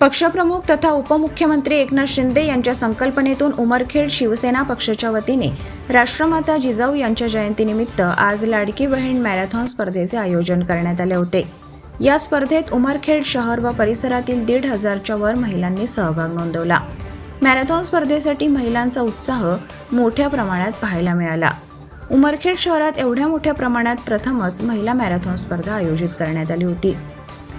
पक्षप्रमुख तथा उपमुख्यमंत्री एकनाथ शिंदे यांच्या संकल्पनेतून उमरखेड शिवसेना पक्षाच्या वतीने राष्ट्रमाता जिजाऊ यांच्या जयंतीनिमित्त आज लाडकी बहीण मॅरेथॉन स्पर्धेचे आयोजन करण्यात आले होते. या स्पर्धेत उमरखेड शहर व परिसरातील दीड हजारच्या वर महिलांनी सहभाग नोंदवला. मॅरेथॉन स्पर्धेसाठी महिलांचा उत्साह मोठ्या प्रमाणात पाहायला मिळाला. उमरखेड शहरात एवढ्या मोठ्या प्रमाणात प्रथमच महिला मॅरेथॉन स्पर्धा आयोजित करण्यात आली होती.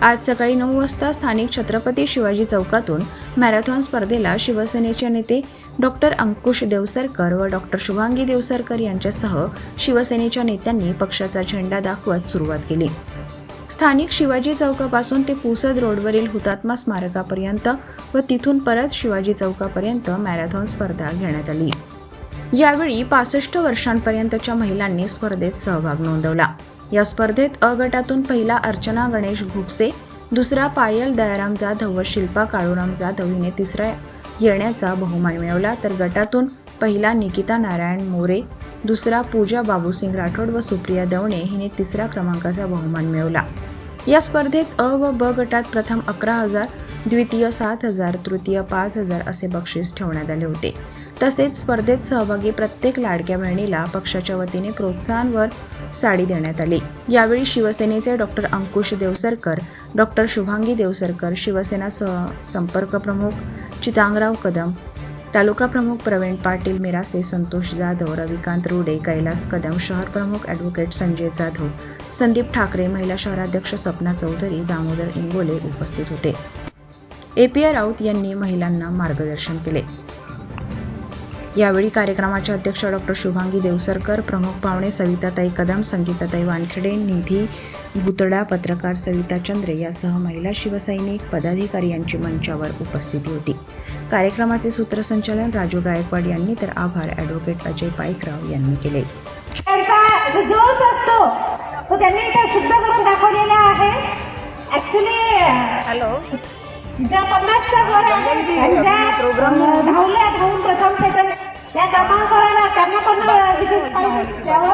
आज सकाळी नऊ वाजता स्थानिक छत्रपती शिवाजी चौकातून मॅरेथॉन स्पर्धेला शिवसेनेचे नेते डॉक्टर अंकुश देवसरकर व डॉक्टर शुभांगी देवसरकर यांच्यासह शिवसेनेच्या नेत्यांनी पक्षाचा झेंडा दाखवत सुरुवात केली. स्थानिक शिवाजी चौकापासून ते पुसद रोडवरील हुतात्मा स्मारकापर्यंत व तिथून परत शिवाजी चौकापर्यंत मॅरेथॉन स्पर्धा घेण्यात आली. यावेळी पासष्ट वर्षांपर्यंतच्या महिलांनी स्पर्धेत सहभाग नोंदवला. या स्पर्धेत अ गटातून पहिला अर्चना गणेश घुगसे दुसरा पायल दयाराम जाधव व शिल्पा काळूराम जाधव हिने तिसरा येण्याचा बहुमान मिळवला. तर गटातून पहिला निकिता नारायण मोरे दुसरा पूजा बाबूसिंग राठोड व सुप्रिया दवणे हिने तिसऱ्या क्रमांकाचा बहुमान मिळवला. या स्पर्धेत अ व ब गटात प्रथम अकरा हजार द्वितीय सात हजार तृतीय पाच हजार असे बक्षीस ठेवण्यात आले होते. तसेच स्पर्धेत सहभागी प्रत्येक लाडक्या बहिणीला पक्षाच्या वतीने प्रोत्साहनवर साडी देण्यात आली. यावेळी शिवसेनेचे डॉक्टर अंकुश देवसरकर डॉक्टर शुभांगी देवसरकर शिवसेना सह संपर्क प्रमुख चितांगराव कदम तालुका प्रमुख प्रवीण पाटील मिरासे संतोष जाधव रविकांत रुडे कैलास कदम शहर प्रमुख ॲडव्होकेट संजय जाधव संदीप ठाकरे महिला शहराध्यक्ष सपना चौधरी दामोदर इंगोले उपस्थित होते. ए. पी. आर. राऊत यांनी महिलांना मार्गदर्शन केले. यावेळी कार्यक्रमाच्या अध्यक्ष डॉक्टर शुभांगी देवसरकर प्रमुख पाहुणे सविताताई कदम संगीताताई वानखेडे निधी भुतडा पत्रकार सविता चंद्रे यासह महिला शिवसैनिक पदाधिकारी यांची मंचावर उपस्थिती होती. कार्यक्रमाचे सूत्रसंचालन राजू गायकवाड यांनी तर आभार ॲडव्होकेट अजय पाईकराव यांनी केले. जोश असतो तो त्यांनी सिद्ध करून दाखवलेला आहे. हॅलो ज्या पन्नासच्या वर ज्या अं, धावल्या धावून प्रथम सेकंड या क्रमांकाला त्यांना पण विशेष पाहिजे त्यावर